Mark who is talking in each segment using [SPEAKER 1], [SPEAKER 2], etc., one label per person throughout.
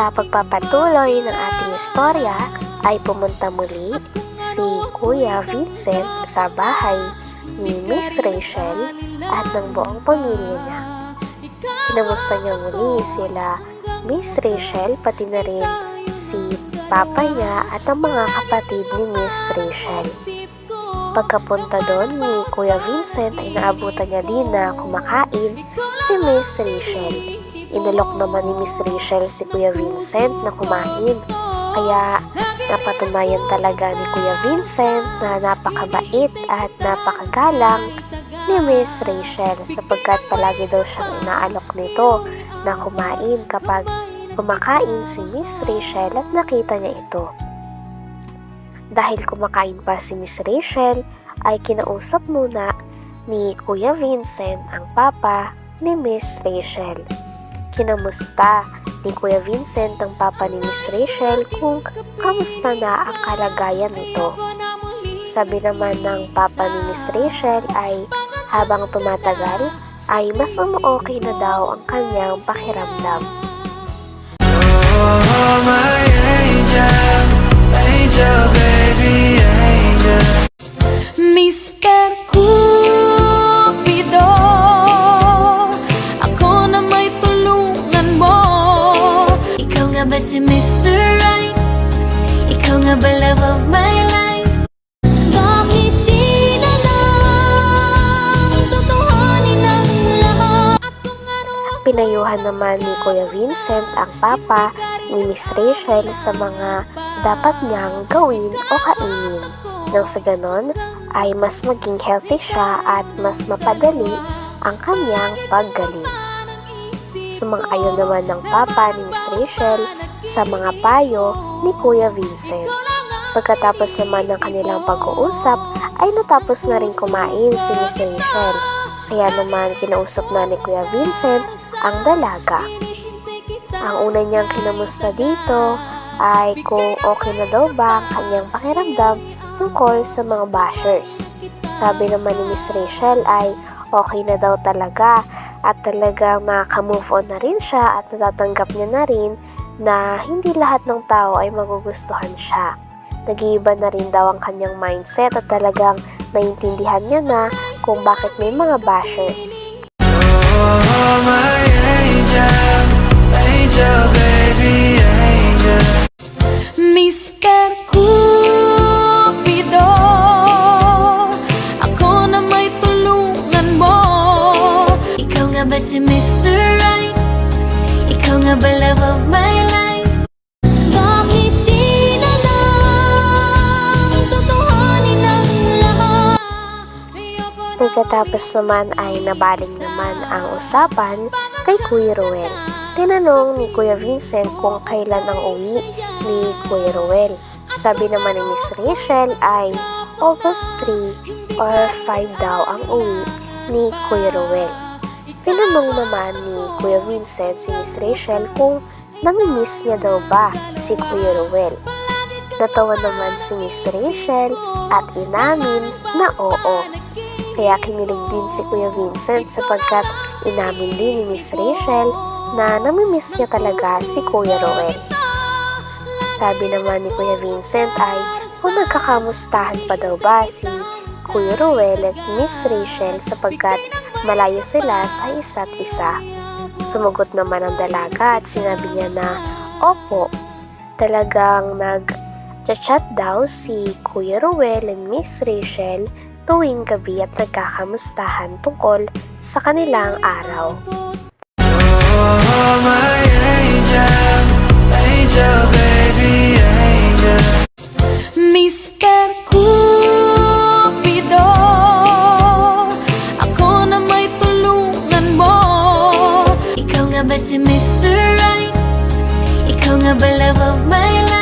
[SPEAKER 1] Sa pagpapatuloy ng ating istorya ay pumunta muli si Kuya Vincent sa bahay ni Miss Rachel at ng buong pamilya niya. Kinamusta niya muli sila Miss Rachel pati na rin si papa niya at ang mga kapatid ni Miss Rachel. Pagkapunta doon ni Kuya Vincent ay naabutan niya din na kumakain si Miss Rachel. Inalok naman ni Miss Rachel si Kuya Vincent na kumain. Kaya napatunayan talaga ni Kuya Vincent na napakabait at napakagalang ni Miss Rachel sapagkat palagi daw siyang inaalok nito na kumain kapag kumakain si Miss Rachel at nakita niya ito. Dahil kumakain pa si Miss Rachel, ay kinausap muna ni Kuya Vincent ang papa ni Miss Rachel. Kinamusta ni Kuya Vincent ang papa ni Miss Rachel kung kamusta na ang kalagayan nito. Sabi naman ng papa ni Miss Rachel ay habang tumatagal ay mas umuokay na daw ang kanyang pakiramdam.
[SPEAKER 2] Oh, my angel, angel, baby,
[SPEAKER 1] Pinayuhan naman ni Kuya Vincent ang papa ni Miss Rachel sa mga dapat niyang gawin o kainin. Nang sa ganon ay mas maging healthy siya at mas mapadali ang kanyang paggaling. Sumang-ayon naman ng papa ni Miss Rachel sa mga payo ni Kuya Vincent. Pagkatapos naman ng kanilang pag-uusap ay natapos na rin kumain si Miss Rachel. Kaya naman kinausap na ni Kuya Vincent ang dalaga. Ang una niyang kinamusta dito ay kung okay na daw ba ang kanyang pakiramdam tungkol sa mga bashers. Sabi naman ni Miss Rachel ay okay na daw talaga at talagang nakaka-move on na rin siya at natatanggap niya na rin na hindi lahat ng tao ay magugustuhan siya. Nag-iiba na rin daw ang kanyang mindset at talagang naintindihan niya na kung bakit may mga bashers.
[SPEAKER 2] Oh, my
[SPEAKER 1] Pagkatapos naman ay nabaling naman ang usapan kay Kuya Ruel. Tinanong ni Kuya Vincent kung kailan ang uwi ni Kuya Ruel. Sabi naman ni Miss Rachel ay August 3 or 5 daw ang uwi ni Kuya Ruel. Tinanong naman ni Kuya Vincent si Miss Rachel kung namimiss niya daw ba si Kuya Ruel. Natawa naman si Miss Rachel at inamin na oo. Kaya kinilig din si Kuya Vincent sapagkat inamin din ni Miss Rachel na namimiss niya talaga si Kuya Roel. Sabi naman ni Kuya Vincent ay kung nagkakamustahan pa daw ba si Kuya Roel at Miss Rachel sapagkat malayo sila sa isa't isa. Sumugot naman ang dalaga at sinabi niya na, Opo, talagang nag-chat daw si Kuya Ruel and Miss Rachel tuwing gabi at nagkakamustahan tungkol sa kanilang araw.
[SPEAKER 2] Oh, my angel, angel, baby, angel.
[SPEAKER 3] Mr. Cupido, ako na may tulungan mo. Ikaw nga ba si Mr. Right? Ikaw nga ba love of my life?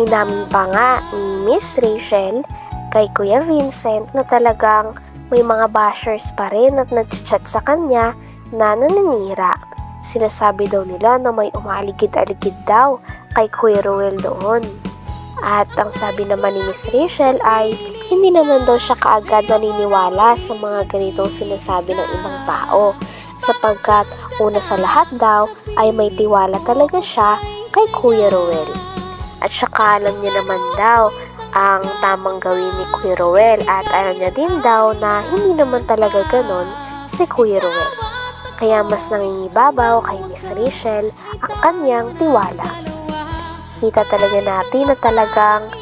[SPEAKER 1] Inamin pa nga ni Miss Rachel kay Kuya Vincent na talagang may mga bashers pa rin at nagchat sa kanya na naninira. Sinasabi daw nila na may umaaligid-aligid daw kay Kuya Ruel doon. At ang sabi naman ni Miss Rachel ay hindi naman daw siya kaagad naniniwala sa mga ganitong sinasabi ng ibang tao sapagkat una sa lahat daw ay may tiwala talaga siya kay Kuya Ruel. At saka alam niya naman daw ang tamang gawin ni Kuya Ruel at alam niya din daw na hindi naman talaga ganon si Kuya Ruel. Kaya mas nangingibabaw kay Miss Rachel ang kanyang tiwala. Kita talaga natin na talagang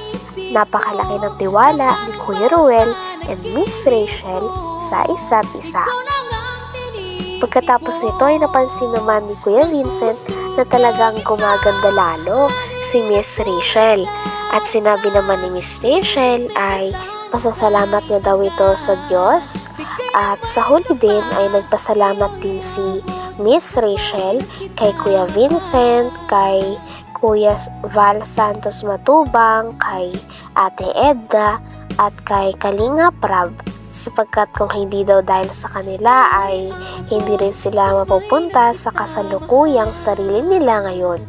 [SPEAKER 1] napakalaki ng tiwala ni Kuya Ruel and Miss Rachel sa isa't isa. Pagkatapos nito ay napansin naman ni Kuya Vincent na talagang gumaganda lalo si Miss Rachel. At sinabi naman ni Miss Rachel ay pasasalamat niya daw ito sa Diyos. At sa huli din ay nagpasalamat din si Miss Rachel kay Kuya Vincent, kay Kuya Val Santos Matubang, kay Ate Edna, at kay Kalinga Prab sapagkat kung hindi daw dahil sa kanila ay hindi rin sila mapupunta sa kasalukuyang sarili nila ngayon.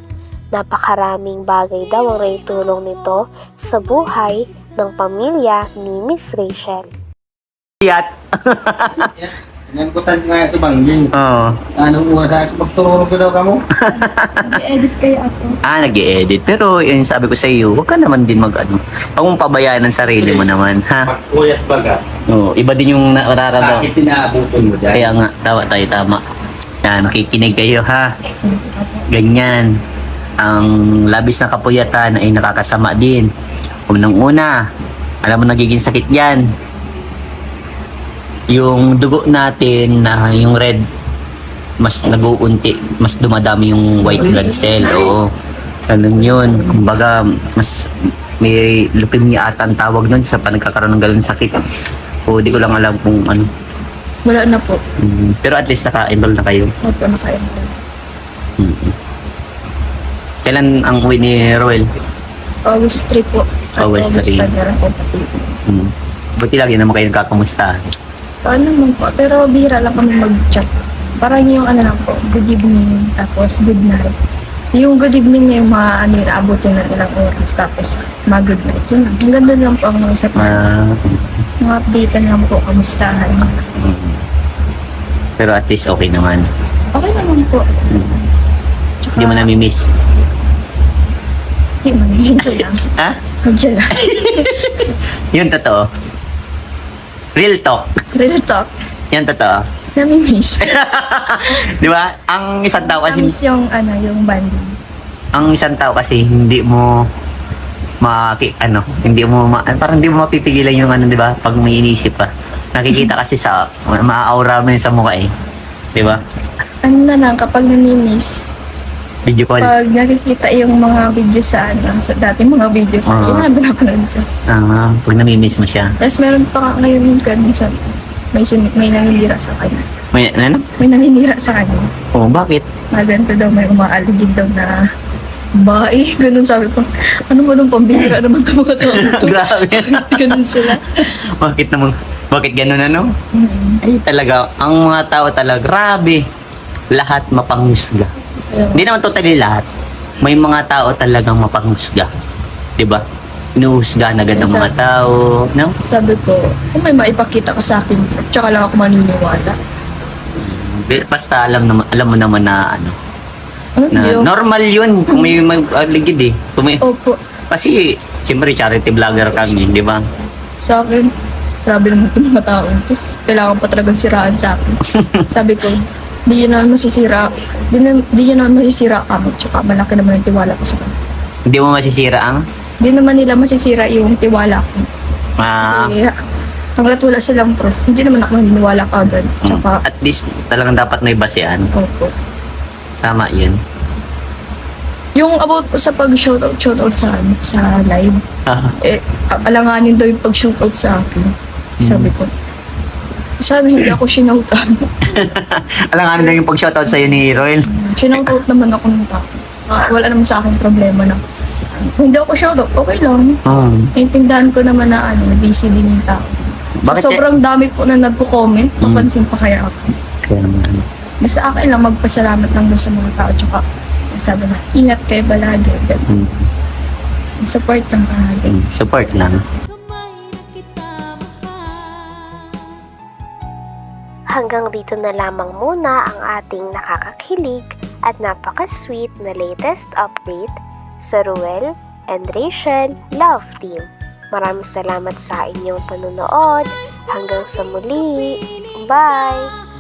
[SPEAKER 1] Napakaraming bagay daw ang naitulong nito sa buhay ng pamilya ni Miss Rachel.
[SPEAKER 4] Yat.
[SPEAKER 5] Nangutan nga ito bang Ling.
[SPEAKER 4] Oo.
[SPEAKER 5] Anong oras magturo ko daw kamo?
[SPEAKER 6] edit kayo ako.
[SPEAKER 4] Ah, nag edit Pero yun sabi ko sa iyo, huwag ka naman din mag ano. Huwag mong pabayaan ang sarili mo naman, ha?
[SPEAKER 5] Magpuyat baga.
[SPEAKER 4] Oo, iba din yung nararagaw.
[SPEAKER 5] Sakit pinaabutin mo dyan.
[SPEAKER 4] Kaya nga, tawa tayo, tama. Yan, makikinig kayo, ha? Ganyan. Ang labis na kapuyatan ay nakakasama din. Unang-una, alam mo nagiging sakit yan. Yung dugo natin na yung red, mas nag-uunti, mas dumadami yung white blood cell. Oo. Ganun yun. Kumbaga, mas may leukemia ata ang tawag nun sa panagkakaroon ng ganun sakit. O di ko lang alam kung ano.
[SPEAKER 6] Wala na po.
[SPEAKER 4] Mm, Pero at least naka-enroll na kayo.
[SPEAKER 6] Opo na kayo.
[SPEAKER 4] Mm. Kailan ang uwi ni Roel?
[SPEAKER 6] August 3 po. At
[SPEAKER 4] August 3.
[SPEAKER 6] 5 na rin po.
[SPEAKER 4] Mm. Buti lagi naman kayo nagkakamusta.
[SPEAKER 6] Ano naman po. Pero bihira lang kami mag-chat. Parang yung ano lang po, good evening, tapos good night. Yung good evening niya yung mga ano yun, abutin na ilang oras, tapos mga good night. Yun lang. Hanggang doon lang po ang usap na.
[SPEAKER 4] Ah,
[SPEAKER 6] Mga update lang po, kamustahan.
[SPEAKER 4] mm. Pero at least okay naman.
[SPEAKER 6] Okay naman po.
[SPEAKER 4] Mm.
[SPEAKER 6] Tsaka,
[SPEAKER 4] Hindi mo nami-miss.
[SPEAKER 6] Hindi man, yun lang.
[SPEAKER 4] Ha?
[SPEAKER 6] Nandiyan lang.
[SPEAKER 4] Yun totoo. Real talk.
[SPEAKER 6] Real talk.
[SPEAKER 4] Yan totoo.
[SPEAKER 6] Nami-miss.
[SPEAKER 4] Di ba? Ang isang tao kasi
[SPEAKER 6] Nami-miss yung, ano, yung banding.
[SPEAKER 4] ang isang tao kasi hindi mo maki ano, hindi mo ma, parang hindi mo mapipigilan yung ano, 'di ba? Pag may inisip pa. Nakikita kasi sa ma-aura mo yun sa mukha eh. 'Di ba?
[SPEAKER 6] Ano na lang, kapag nami-miss,
[SPEAKER 4] Video call.
[SPEAKER 6] pag nakikita yung mga video sa ano, sa dati mga video sa na pinapanood ko.
[SPEAKER 4] Ah, pag nami-miss mo siya.
[SPEAKER 6] Tapos meron pa nga ngayon ka minsan, may, sin- may naninira sa kanya.
[SPEAKER 4] May ano?
[SPEAKER 6] May naninira sa kanya.
[SPEAKER 4] Oh, bakit?
[SPEAKER 6] Na ganito daw, may umaaligid daw na bae. Ganun sabi ko, ano mo nung pambihira naman ito mga tao.
[SPEAKER 4] Grabe.
[SPEAKER 6] Ganun sila.
[SPEAKER 4] bakit naman? Bakit ganun ano?
[SPEAKER 6] Mm.
[SPEAKER 4] Ay, talaga, ang mga tao talaga, grabe. Lahat mapanghusga.
[SPEAKER 6] Ayun.
[SPEAKER 4] Hindi naman totally lahat. May mga tao talagang mapanghusga. 'Di ba? Inuhusga na agad ng mga tao, no?
[SPEAKER 6] Sabi ko, kung may maipakita ka sa akin, tsaka lang ako maniniwala.
[SPEAKER 4] Basta alam naman alam mo naman na ano,
[SPEAKER 6] Ano
[SPEAKER 4] na
[SPEAKER 6] yun?
[SPEAKER 4] normal 'yun kung may magligid eh. Kung may,
[SPEAKER 6] Opo.
[SPEAKER 4] kasi siyempre charity vlogger kami, 'di ba?
[SPEAKER 6] sa akin, grabe naman itong mga tao. ito. Kailangan pa talagang siraan sa akin. Sabi ko, di yun naman masisira. Di, na, di yun naman masisira kami. Tsaka malaki naman ang tiwala ko sa kanila.
[SPEAKER 4] Hindi mo masisira ang
[SPEAKER 6] Di naman nila masisira yung tiwala ko.
[SPEAKER 4] ah,
[SPEAKER 6] Kasi hanggat wala silang proof, hindi naman ako maniniwala ka agad. Tsaka,
[SPEAKER 4] at least talagang dapat may basehan.
[SPEAKER 6] opo.
[SPEAKER 4] Tama 'yun.
[SPEAKER 6] Yung about sa pag-shoutout, shoutout sa, ano, sa live,
[SPEAKER 4] Ah,
[SPEAKER 6] eh, a- alanganin daw yung pag-shoutout sa akin. Sabi ko, Sana hindi ako sinautan.
[SPEAKER 4] Alanganin daw yung pag-shoutout sa'yo ni Roel.
[SPEAKER 6] Sinautot naman ako ng tao. Ah, wala naman sa akin problema na. Hindi ako shoutout, okay lang.
[SPEAKER 4] Oh.
[SPEAKER 6] Naintindihan ko naman na ano, busy din yung tao. So,
[SPEAKER 4] Bakit
[SPEAKER 6] sobrang dami po na nagko-comment, papansin pa kaya ako.
[SPEAKER 4] Kaya naman.
[SPEAKER 6] Basta akin lang magpasalamat lang dun sa mga tao. Tsaka sabi na, ingat kayo balagi.
[SPEAKER 4] Mm.
[SPEAKER 6] Support lang palagi.
[SPEAKER 4] Mm, Support lang.
[SPEAKER 1] Hanggang dito na lamang muna ang ating nakakakilig at napaka-sweet na latest update sa Ruel and Rachel Love Team. Maraming salamat sa inyong panunood. Hanggang sa muli. Bye!